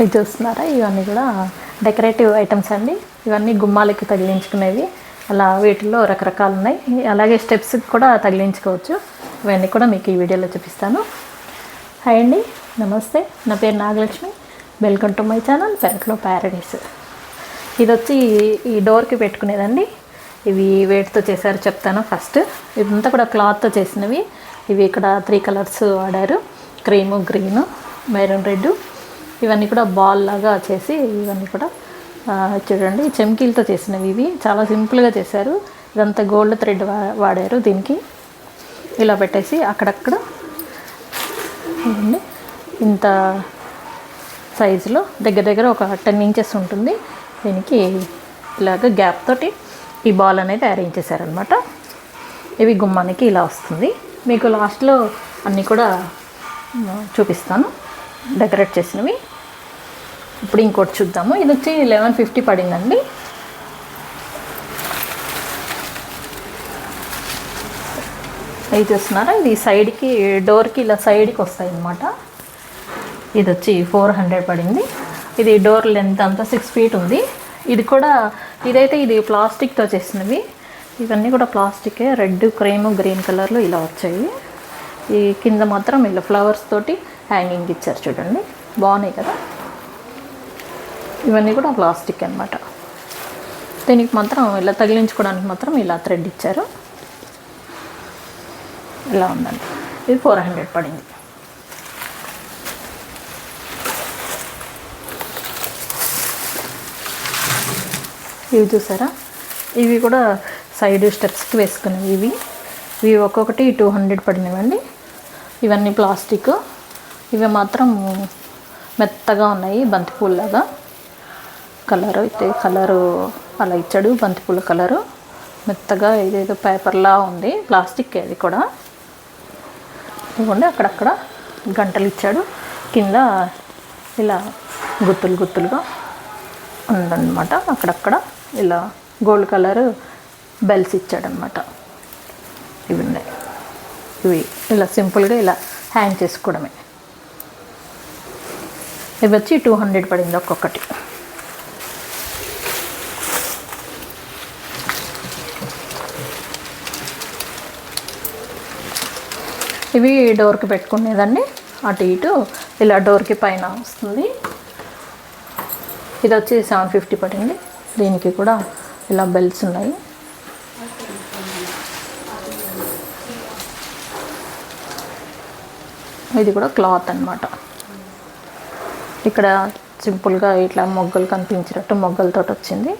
ఇది చూస్తున్నారా? ఇవన్నీ కూడా డెకరేటివ్ ఐటమ్స్ అండి. ఇవన్నీ గుమ్మాలకి తగిలించుకునేవి. అలా వీటిల్లో రకరకాలు ఉన్నాయి అలాగే స్టెప్స్కి కూడా తగిలించుకోవచ్చు. ఇవన్నీ కూడా మీకు ఈ వీడియోలో చూపిస్తాను. హాయ్ అండి. నమస్తే. నా పేరు Nagalakshmi. Welcome to my channel పెరట్లో ప్యారడైస్. ఇది వచ్చి ఈ డోర్కి పెట్టుకునేదండి. ఇవి వేటితో చేశారు చెప్తాను ఫస్ట్. ఇదంతా కూడా క్లాత్తో చేసినవి. ఇవి ఇక్కడ త్రీ కలర్స్ వాడారు. క్రీము గ్రీను మెరూన్ రెడ్ ఇవన్నీ కూడా బాల్ లాగా చేసి ఇవన్నీ కూడా చూడండి. చెమ్కీలతో చేసినవి ఇవి. చాలా సింపుల్గా చేశారు. ఇదంతా గోల్డ్ థ్రెడ్ వా వాడారు దీనికి. ఇలా పెట్టేసి అక్కడక్కడ ఇంత సైజులో దగ్గర దగ్గర ఒక టెన్ ఇంచెస్ ఉంటుంది. దీనికి ఇలాగ గ్యాప్ తోటి ఈ బాల్ అనేది అరేంజ్ చేశారనమాట ఇవి గుమ్మానికి ఇలా వస్తుంది. మీకు లాస్ట్లో అన్నీ కూడా చూపిస్తాను. డెకరేట్ చేసినవి. ఇప్పుడు ఇంకోటి చూద్దాము. ఇది వచ్చి లెవెన్ ఫిఫ్టీ పడిందండి. ఇది చూస్తున్నారా? ఇది సైడ్కి డోర్కి ఇలా సైడ్కి వస్తాయి అన్నమాట ఇది వచ్చి ఫోర్ హండ్రెడ్ పడింది. ఇది డోర్ లెంత్ అంతా సిక్స్ ఫీట్ ఉంది. ఇది కూడా ఇదైతే ఇది ప్లాస్టిక్తో చేసినవి. ఇవన్నీ కూడా ప్లాస్టికే. రెడ్ క్రీమ్ గ్రీన్ కలర్లో ఇలా వచ్చాయి. ఈ కింద మాత్రం ఇలా ఫ్లవర్స్ తోటి హ్యాంగింగ్ ఇచ్చారు చూడండి. బాగున్నాయి కదా? ఇవన్నీ కూడా ప్లాస్టిక్ అన్నమాట. దీనికి మాత్రం ఇలా తగిలించుకోవడానికి మాత్రం ఇలా థ్రెడ్ ఇచ్చారు. ఇలా ఉందండి. ఇది ఫోర్ హండ్రెడ్ పడింది. ఇవి చూసారా? ఇవి కూడా సైడ్ స్టెప్స్కి వేసుకున్నవి ఇవి ఇవి ఒక్కొక్కటి టూ హండ్రెడ్ పడినవండి. ఇవన్నీ ప్లాస్టిక్. ఇవి మాత్రం మెత్తగా ఉన్నాయి బంతిపూల్లాగా. కలర్ అయితే కలరు అలా ఇచ్చాడు బంతిపూల కలరు. మెత్తగా ఇదేదో పేపర్లా ఉంది ప్లాస్టిక్ అది కూడా. ఇవ్వండి అక్కడక్కడ గంటలు ఇచ్చాడు కింద ఇలా గుత్తులు గుత్తులుగా ఉందన్నమాట. అక్కడక్కడ ఇలా గోల్డ్ కలర్ బెల్స్ ఇచ్చాడనమాట ఇవి ఉన్నాయి. ఇవి ఇలా సింపుల్గా ఇలా హ్యాంగ్ చేసుకోవడమే. ఇవి వచ్చి టూ హండ్రెడ్ పడింది ఒక్కొక్కటి. ఇవి డోర్కి పెట్టుకునేదండి అటు ఇటు ఇలా డోర్కి పైన వస్తుంది. ఇది వచ్చి సెవెన్ ఫిఫ్టీ పడింది. దీనికి కూడా ఇలా బెల్ట్స్ ఉన్నాయి. ఇది కూడా క్లాత్ అన్నమాట. ఇక్కడ సింపుల్గా ఇట్లా మొగ్గలు కనిపించినట్టు మొగ్గలతో వచ్చింది.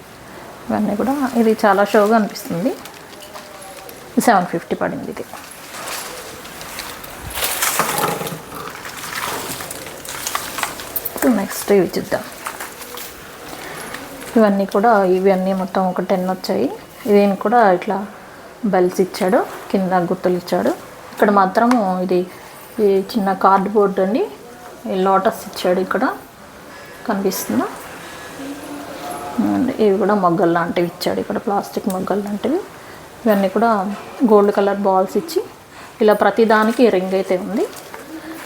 ఇవన్నీ కూడా ఇది చాలా షోగా అనిపిస్తుంది. సెవెన్ ఫిఫ్టీ పడింది ఇది. నెక్స్ట్ ఇవి చూద్దాం. ఇవన్నీ కూడా ఇవన్నీ మొత్తం ఒక టెన్ వచ్చాయి. దీనికి కూడా ఇట్లా బెల్స్ ఇచ్చాడు కింద గుర్తులు ఇచ్చాడు. ఇక్కడ మాత్రము ఇది ఈ చిన్న కార్డ్బోర్డ్ అండి. ఈ లోటస్ ఇచ్చాడు ఇక్కడ. కనిపిస్తుందా? ఇవి కూడా మొగ్గలు లాంటివి ఇచ్చాడు ఇక్కడ ప్లాస్టిక్ మొగ్గలు లాంటివి. ఇవన్నీ కూడా గోల్డ్ కలర్ బాల్స్ ఇచ్చి ఇలా ప్రతి దానికి రింగ్ అయితే ఉంది.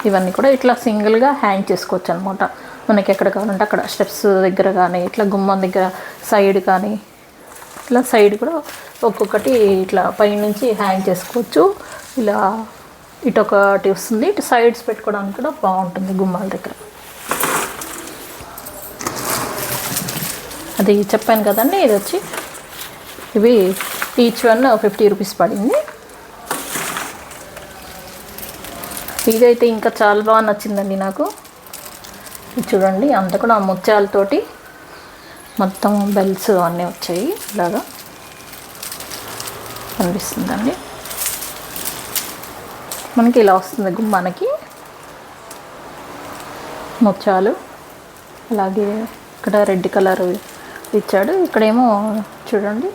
ఇవన్నీ కూడా ఇట్లా సింగిల్గా హ్యాంగ్ చేసుకోవచ్చు అనమాట మనకి ఎక్కడ కావాలంటే అక్కడ స్టెప్స్ దగ్గర కానీ ఇట్లా గుమ్మం దగ్గర సైడ్ కానీ ఇట్లా సైడ్ కూడా ఒక్కొక్కటి ఇట్లా పైనుంచి హ్యాంగ్ చేసుకోవచ్చు. ఇలా ఇటు ఒకటి వస్తుంది. ఇటు సైడ్స్ పెట్టుకోవడానికి కూడా బాగుంటుంది గుమ్మాల దగ్గర. అది చెప్పాను కదండి ఇది వచ్చి ఇవి ఈచ్ వన్ ఫిఫ్టీ రూపీస్ పడింది. ఇదైతే ఇంకా చాలా బాగా నచ్చిందండి నాకు. చూడండి అంత కూడా ముత్యాలతోటి మొత్తం బెల్స్ అన్నీ వచ్చాయి. ఇలాగా కనిపిస్తుందండి. మనకి ఇలా వస్తుంది గుమ్మానికి ముత్యాలు. అలాగే ఇక్కడ రెడ్ కలర్ ఇచ్చాడు. ఇక్కడేమో చూడండి.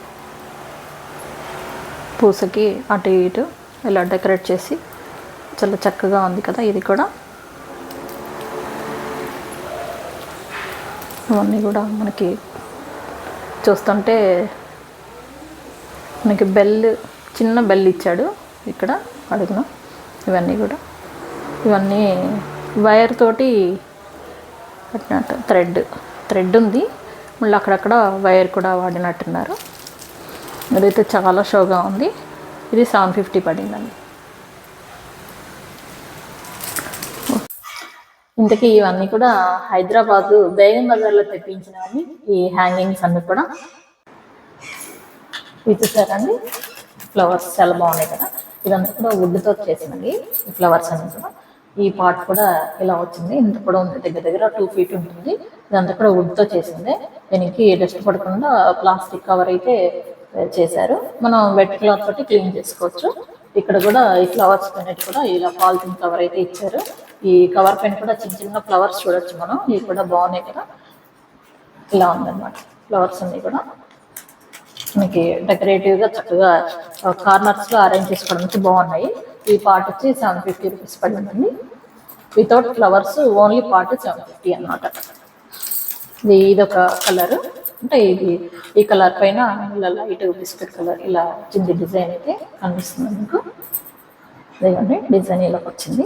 పూసకి అటు ఇటు ఇలా డెకరేట్ చేసి చాలా చక్కగా ఉంది కదా ఇది కూడా. ఇవన్నీ కూడా మనకి చూస్తుంటే మనకి బెల్ చిన్న బెల్ ఇచ్చాడు ఇక్కడ అడుగున. ఇవన్నీ కూడా. ఇవన్నీ వైర్ తోటి పెట్టినట్టు థ్రెడ్ థ్రెడ్ ఉంది. మళ్ళీ అక్కడక్కడ వైర్ కూడా వాడినట్టున్నారు. ఇదైతే చాలా షోగా ఉంది. ఇది సెవెన్ ఫిఫ్టీ పడిందండి. ఇంతకీ ఇవన్నీ కూడా హైదరాబాద్ బేగం బజార్లో తెప్పించినవన్నీ ఈ హ్యాంగింగ్స్ అన్ని కూడా. ఇది చూసారండి ఫ్లవర్స్ చాలా బాగున్నాయి కదా. ఇదంతా కూడా వుడ్తో తో ఈ ఫ్లవర్స్ అన్ని కూడా. ఈ పార్ట్ కూడా ఇలా వచ్చింది. ఇంత కూడా ఉంది. దగ్గర దగ్గర టూ ఫీట్ ఉంటుంది. ఇదంతా కూడా వుడ్తో చేసింది. దీనికి డస్ట్ పడకుండా ప్లాస్టిక్ కవర్ అయితే చేశారు. మనం వెట్ క్లాత్ తోటి క్లీన్ చేసుకోవచ్చు. ఇక్కడ కూడా ఈ ఫ్లవర్స్ పైన కూడా ఇలా పాలిథిన్ కవర్ అయితే ఇచ్చారు. ఈ కవర్ పైన కూడా చిన్న చిన్న ఫ్లవర్స్ చూడొచ్చు మనం. ఇవి కూడా బాగున్నాయి కదా. ఇలా ఉందన్నమాట. ఫ్లవర్స్ అన్ని కూడా. మనకి డెకరేటివ్గా చక్కగా కార్నర్స్లో అరేంజ్ చేసుకోవడానికి బాగున్నాయి. ఈ పార్ట్ వచ్చి సెవెన్ ఫిఫ్టీ రూపీస్ పడిందండి without flowers only part seven fifty అనమాట ఇది ఇదొక కలర్ అంటే ఇది ఈ కలర్ పైన ఇలా లైట్ బిస్కెట్ కలర్ ఇలా వచ్చింది డిజైన్ అయితే కనిపిస్తుంది మీకు. ఇదిగోండి డిజైన్ ఇలా వచ్చింది.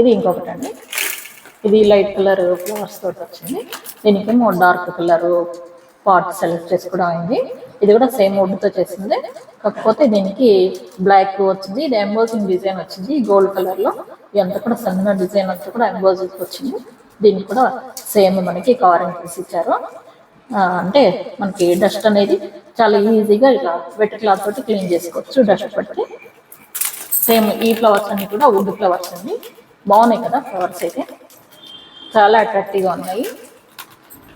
ఇది ఇంకొకటి అండి ఇది లైట్ కలర్ ఫ్లవర్స్ తోటి వచ్చింది. దీనికేమో డార్క్ కలర్ పార్ట్ సెలెక్ట్ చేసుకోవడం అయింది. ఇది కూడా సేమ్ వుడ్తో చేసింది. కాకపోతే దీనికి బ్లాక్ వచ్చింది. ఇది ఎంబోజింగ్ డిజైన్ వచ్చింది. గోల్డ్ కలర్లో ఇదంతా కూడా సన్న డిజైన్ అంతా కూడా ఎంబోజింగ్ వచ్చింది. దీనికి కూడా సేమ్ మనకి కవరింగ్ తీసి ఇచ్చారు. అంటే మనకి డస్ట్ అనేది చాలా ఈజీగా ఇలా వెట్ క్లాత్ తోటి క్లీన్ చేసుకోవచ్చు. డస్ట్ పట్టి సేమ్ ఈ ఫ్లవర్స్ అన్ని కూడా వుడ్ ఫ్లవర్స్ అండి. బాగున్నాయి కదా ఫ్లవర్స్ అయితే? చాలా అట్రాక్టివ్గా ఉన్నాయి.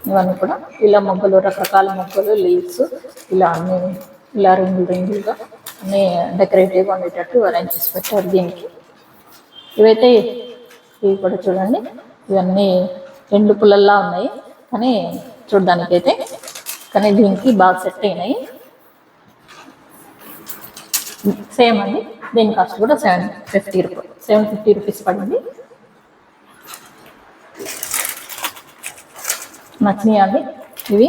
ఇవన్నీ కూడా ఇలా మొగ్గలు రకరకాల మొగ్గలు లీవ్స్ ఇలా అన్ని ఇలా రింగులు రింగులుగా అన్ని డెకరేటివ్గా ఉండేటట్టు అరేంజ్ చేసి పెట్టారు దీనికి. ఇవైతే ఇవి కూడా చూడండి. ఇవన్నీ ఎండు పుల్లల్లా ఉన్నాయి. కానీ చూడడానికైతే కానీ దీనికి బాగా సెట్ అయినాయి. సేమ్ అండి. దీని కాస్ట్ కూడా seven fifty rupees seven fifty rupees పడింది. నచ్చినాయి అండి. ఇవి.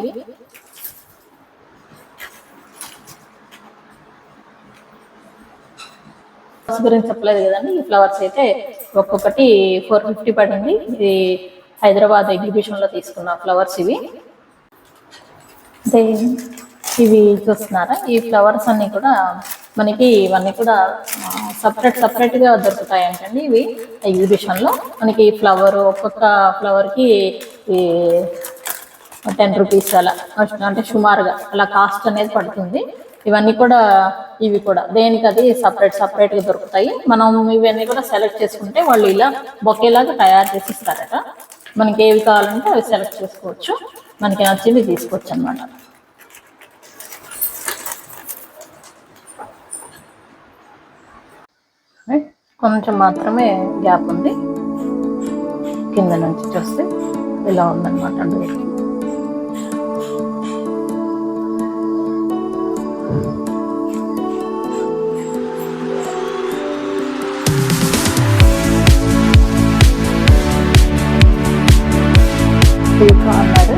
ఫ్లవర్స్ గురించి చెప్పలేదు కదండి. ఈ ఫ్లవర్స్ అయితే ఒక్కొక్కటి ఫోర్ ఫిఫ్టీ పడింది. ఇది హైదరాబాద్ ఎగ్జిబిషన్లో తీసుకున్న ఫ్లవర్స్ ఇవి. అంటే ఇవి చూస్తున్నారా? ఈ ఫ్లవర్స్ అన్ని కూడా మనకి ఇవన్నీ కూడా సపరేట్ సపరేట్గా దొరుకుతాయి అంటండి ఇవి. ఎగ్జిబిషన్లో మనకి ఫ్లవర్ ఒక్కొక్క ఫ్లవర్కి ఈ టెన్ రూపీస్ అలా. అంటే సుమారుగా అలా కాస్ట్ అనేది పడుతుంది. ఇవన్నీ కూడా ఇవి కూడా. దేనికి అది సపరేట్ సపరేట్గా దొరుకుతాయి. మనం ఇవన్నీ కూడా సెలెక్ట్ చేసుకుంటే వాళ్ళు ఇలా బొకేలాగా తయారు చేసి ఇస్తారట మనకి ఏవి కావాలంటే అవి సెలెక్ట్ చేసుకోవచ్చు. మనకి నచ్చింది తీసుకోవచ్చు అనమాట కొంచెం మాత్రమే గ్యాప్ ఉంది. కింద నుంచి చూస్తే ఇలా ఉందన్నమాట. డోర్ ఇది ఉన్నారు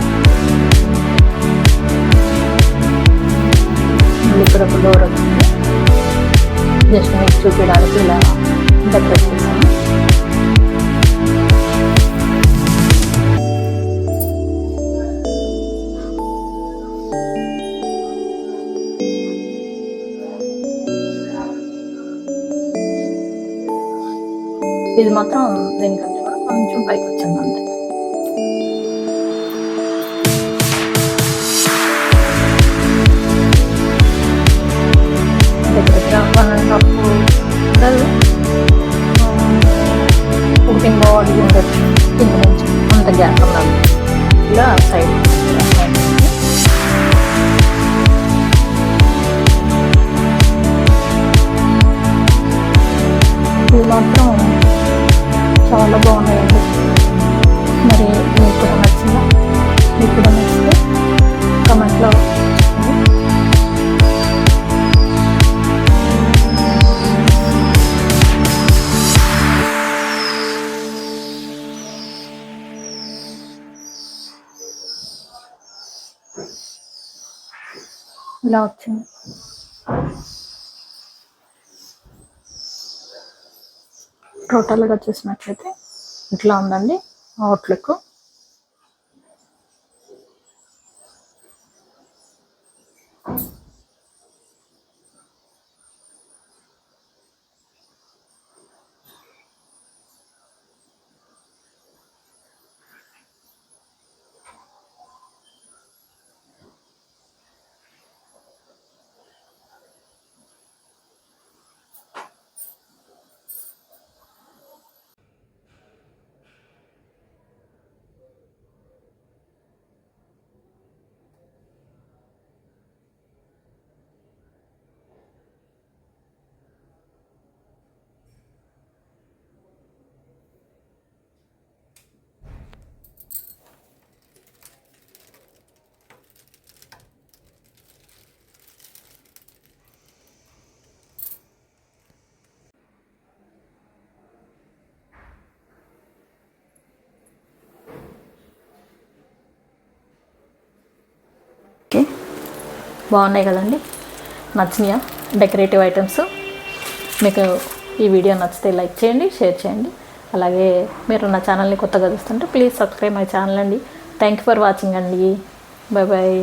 ఇక్కడ ఒక డోర్ వచ్చింది జస్ట్ మీకు చూపించడానికి ఇలా డెకరేట్ చేశాను ఇది మాత్రం దీనికంటే కూడా కొంచెం పైకి వచ్చిందంట నుంచి ఇలా సైడ్ మాత్రం చాలా బాగున్నాయి ఇలా వచ్చింది. టోటల్గా చూసినట్లయితే ఇట్లా ఉందండి. అవుట్లకు బాగున్నాయి కదండి. నచ్చినాయా? డెకరేటివ్ ఐటమ్స్ మీకు ఈ వీడియో నచ్చితే లైక్ చేయండి షేర్ చేయండి. అలాగే మీరు నా ఛానల్ని కొత్తగా చూస్తుంటే ప్లీజ్ సబ్స్క్రైబ్ మై ఛానల్ అండి. థ్యాంక్ యూ ఫర్ వాచింగ్ అండి. Bye bye